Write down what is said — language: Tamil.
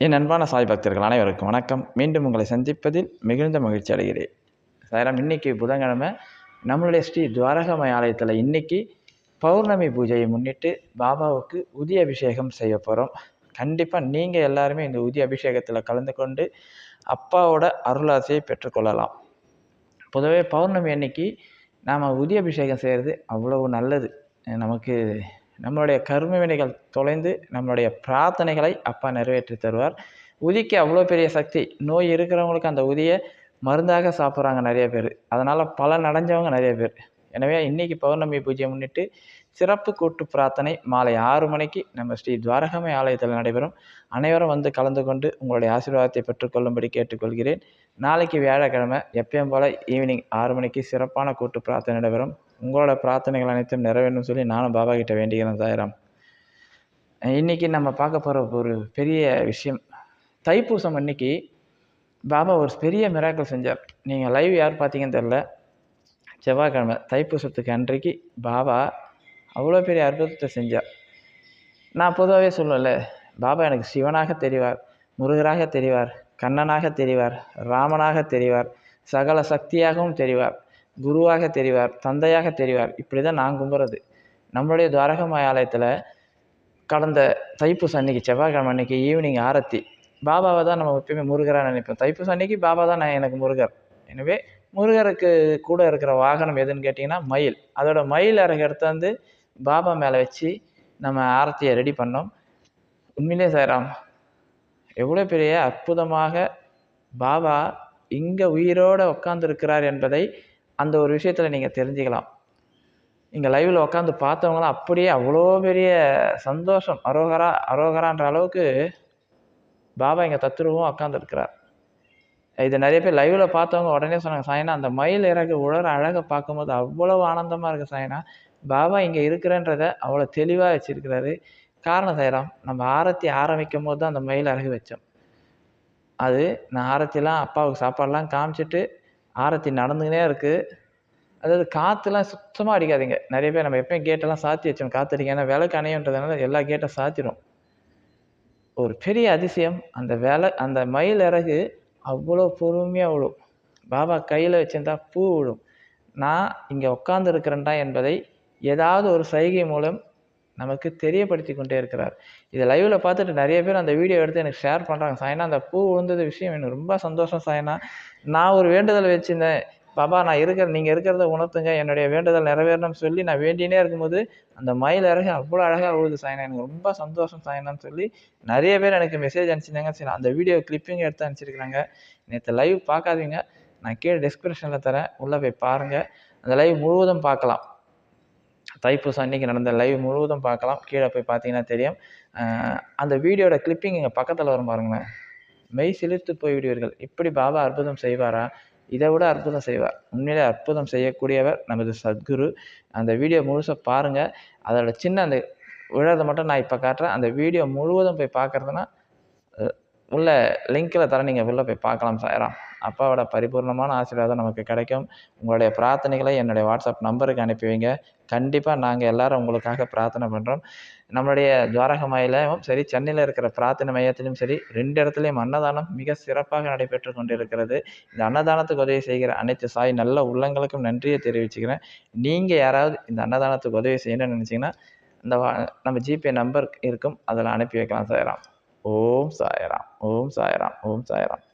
என் அன்பான சாய் பக்தர்கள் அனைவருக்கும் வணக்கம். மீண்டும் உங்களை சந்திப்பதில் மிகுந்த மகிழ்ச்சி அடைகிறேன். சாயிரம் இன்னைக்கு புதன்கிழமை நம்மளுடைய ஸ்ரீ துவாரகமய ஆலயத்தில் இன்னைக்கு பௌர்ணமி பூஜையை முன்னிட்டு பாபாவுக்கு உதி அபிஷேகம் செய்ய போகிறோம் கண்டிப்பாக நீங்கள் எல்லாருமே இந்த உதி அபிஷேகத்தில் கலந்து கொண்டு அப்பாவோட அருளாசையை பெற்றுக்கொள்ளலாம். பொதுவே பௌர்ணமி அன்னைக்கு நாம் உதி அபிஷேகம் செய்கிறது அவ்வளவு நல்லது. நமக்கு நம்மளுடைய கர்ம வினைகள் தொலைந்து நம்மளுடைய பிரார்த்தனைகளை அப்பா நிறைவேற்றி தருவார். உதிக்கு அவ்வளோ பெரிய சக்தி. நோய் இருக்கிறவங்களுக்கு அந்த உதியை மருந்தாக சாப்பிட்றாங்க நிறைய பேர். அதனால் பலன் அடைஞ்சவங்க நிறைய பேர். எனவே இன்றைக்கி பௌர்ணமி பூஜையை முன்னிட்டு சிறப்பு கூட்டு பிரார்த்தனை மாலை ஆறு மணிக்கு நம்ம ஸ்ரீ துவாரகமை ஆலயத்தில் நடைபெறும். அனைவரும் வந்து கலந்து கொண்டு உங்களுடைய ஆசீர்வாதத்தை பெற்றுக்கொள்ளும்படி கேட்டுக்கொள்கிறேன். நாளைக்கு வியாழக்கிழமை எப்பயும் போல் ஈவினிங் ஆறு மணிக்கு சிறப்பான கூட்டு பிரார்த்தனை நடைபெறும். உங்களோட பிரார்த்தனைகள் அனைத்தும் நிறைவேறும் சொல்லி நானும் பாபா கிட்ட வேண்டிக்கிறேன் சாயிரம். இன்றைக்கி நம்ம பார்க்க போகிற ஒரு பெரிய விஷயம். தைப்பூசம் அன்னைக்கு பாபா ஒரு பெரிய மிராக்கள் செஞ்சார். நீங்கள் லைவ் யார் பார்த்தீங்கன்னு தெரில செவ்வாய்க்கிழமை தைப்பூசத்துக்கு அன்றைக்கு பாபா அவ்வளோ பெரிய அற்புதத்தை செஞ்சார் நான் பொதுவாகவே சொல்லல பாபா எனக்கு சிவனாக தெரிவார் முருகராக தெரிவார் கண்ணனாக தெரிவார் ராமனாக தெரிவார் சகல சக்தியாகவும் தெரிவார் குருவாக தெரிவார் தந்தையாக தெரிவார். இப்படி தான் நான் கும்புறது. நம்மளுடைய துவாரகமாய ஆலயத்தில் கடந்த தைப்பூசம் அன்னைக்கு செவ்வாய்க்கிழமை அன்னைக்கு ஈவினிங் ஆரத்தி பாபாவை தான் நம்ம எப்பயுமே முருகராக நினைப்போம். தைப்பூசம் அன்னைக்கு பாபா தான் நான் எனக்கு முருகர். எனவே முருகருக்கு கூட இருக்கிற வாகனம் எதுன்னு கேட்டிங்கன்னா மயில். அதோட மயில் இறகு எடுத்து வந்து பாபா மேலே வச்சு நம்ம ஆரத்தியை ரெடி பண்ணோம். உண்மையிலே சாய்ராம் எவ்வளோ பெரிய அற்புதமாக பாபா இங்கே உயிரோடு உட்காந்துருக்கிறார் என்பதை அந்த ஒரு விஷயத்தில் நீங்கள் தெரிஞ்சுக்கலாம். இங்கே லைவில் உட்காந்து பார்த்தவங்களாம் அப்படியே அவ்வளோ பெரிய சந்தோஷம் அரோகரா அரோகரான்ற அளவுக்கு பாபா இங்கே தத்துருவம் உட்காந்துருக்கிறார் இது நிறைய பேர் லைவில் பார்த்தவங்க உடனே சொன்னாங்க சாயனா அந்த மயில் இறகு உழற அழகை பார்க்கும்போது அவ்வளவு ஆனந்தமாக இருக்குது சாயனா. பாபா இங்கே இருக்கிறன்றத அவ்வளோ தெளிவாக வச்சுருக்கிறாரு. காரணம் செய்கிறோம் நம்ம ஆரத்தி ஆரம்பிக்கும் போது தான் அந்த மயில் இறகு வச்சோம். அது நான் ஆரத்திலாம் அப்பாவுக்கு சாப்பாடெலாம் காமிச்சிட்டு ஆரத்தி நடந்துக்கினே இருக்குது அதாவது காற்றுலாம் சுத்தமாக அடிக்காதீங்க. நிறைய பேர் நம்ம எப்பயும் கேட்டெல்லாம் சாத்தி வச்சோம் காற்று அடிக்க ஏன்னா விளக்கு அணையன்றதுனால எல்லா கேட்டும் சாத்திடும் ஒரு பெரிய அதிசயம் அந்த விலை அந்த மயில் இறகு அவ்வளோ பொறுமையாக விழும். பாபா கையில் வச்சிருந்தா பூ விழும். நான் இங்கே உட்காந்துருக்கிறேன்டா என்பதை ஏதாவது ஒரு சைகை மூலம் நமக்கு தெரியப்படுத்தி கொண்டே இருக்கிறார். இதை லைவில் பார்த்துட்டு நிறைய பேர் அந்த வீடியோ எடுத்து எனக்கு ஷேர் பண்ணுறாங்க சாய்னா அந்த பூ விழுந்தது விஷயம் எனக்கு ரொம்ப சந்தோஷம் சாய்னா. நான் ஒரு வேண்டுதல் வச்சுருந்தேன். பாபா நான் இருக்கிற நீங்கள் இருக்கிறத உணர்த்துங்க. என்னுடைய வேண்டுதல் நிறைவேறணும்னு சொல்லி நான் வேண்டினே இருக்கும்போது அந்த மயில் இறகு அவ்வளோ அழகாக விழுது சாயனா. எனக்கு ரொம்ப சந்தோஷம் சாயனான்னு சொல்லி நிறைய பேர் எனக்கு மெசேஜ் அனுப்பிச்சிருந்தாங்க. சரி அந்த வீடியோ கிளிப்பிங் எடுத்து அனுப்பிச்சிருக்கிறாங்க. நேற்று லைவ் பார்க்காதீங்க. நான் கீழே டிஸ்கிரிப்ஷனில் தரேன். உள்ளே போய் பாருங்கள் அந்த லைவ் முழுவதும் பார்க்கலாம். தைப்பூசம் அன்றைக்கி நடந்த லைவ் முழுவதும் பார்க்கலாம். கீழே போய் பார்த்தீங்கன்னா தெரியும். அந்த வீடியோட கிளிப்பிங் இங்கே பக்கத்தில் வரும் பாருங்களேன். மெய் சிலிர்த்து போய்விடுவீர்கள் இப்படி பாபா அற்புதம் செய்வாரா? இதை விட அற்புதம் செய்வார். உண்மையிலே அற்புதம் செய்யக்கூடியவர் நமது சத்குரு. அந்த வீடியோ முழுசாக பாருங்கள் அதோட சின்ன அந்த விழாத மட்டும் நான் இப்போ காட்டுறேன். அந்த வீடியோ முழுவதும் போய் பார்க்குறதுனா உள்ள லிங்க்கில் தர நீங்கள் உள்ளே போய் பார்க்கலாம் சாயராம். அப்பாவோட பரிபூர்ணமான ஆசீர்வாதம் நமக்கு கிடைக்கும். உங்களுடைய பிரார்த்தனைகளை என்னுடைய வாட்ஸ்அப் நம்பருக்கு அனுப்பி வைங்க கண்டிப்பாக நாங்கள் எல்லோரும் உங்களுக்காக பிரார்த்தனை பண்ணுறோம் நம்மளுடைய துவாரகமாயிலும் சரி சென்னையில் இருக்கிற பிரார்த்தனை மையத்திலும் சரி ரெண்டு இடத்துலையும் அன்னதானம் மிக சிறப்பாக நடைபெற்று கொண்டிருக்கிறது. இந்த அன்னதானத்துக்கு உதவி செய்கிற அனைத்து சாய் நல்ல உள்ளங்களுக்கும் நன்றியை தெரிவிச்சுக்கிறேன். நீங்கள் யாராவது இந்த அன்னதானத்துக்கு உதவி செய்யணும்னு நினச்சிங்கன்னா இந்த நம்ம ஜிபே நம்பர் இருக்கும். அதில் அனுப்பி வைக்கலாம் சாயராம். ஓம் சாயராம். ஓம் சாயராம். ஓம் சாயராம்.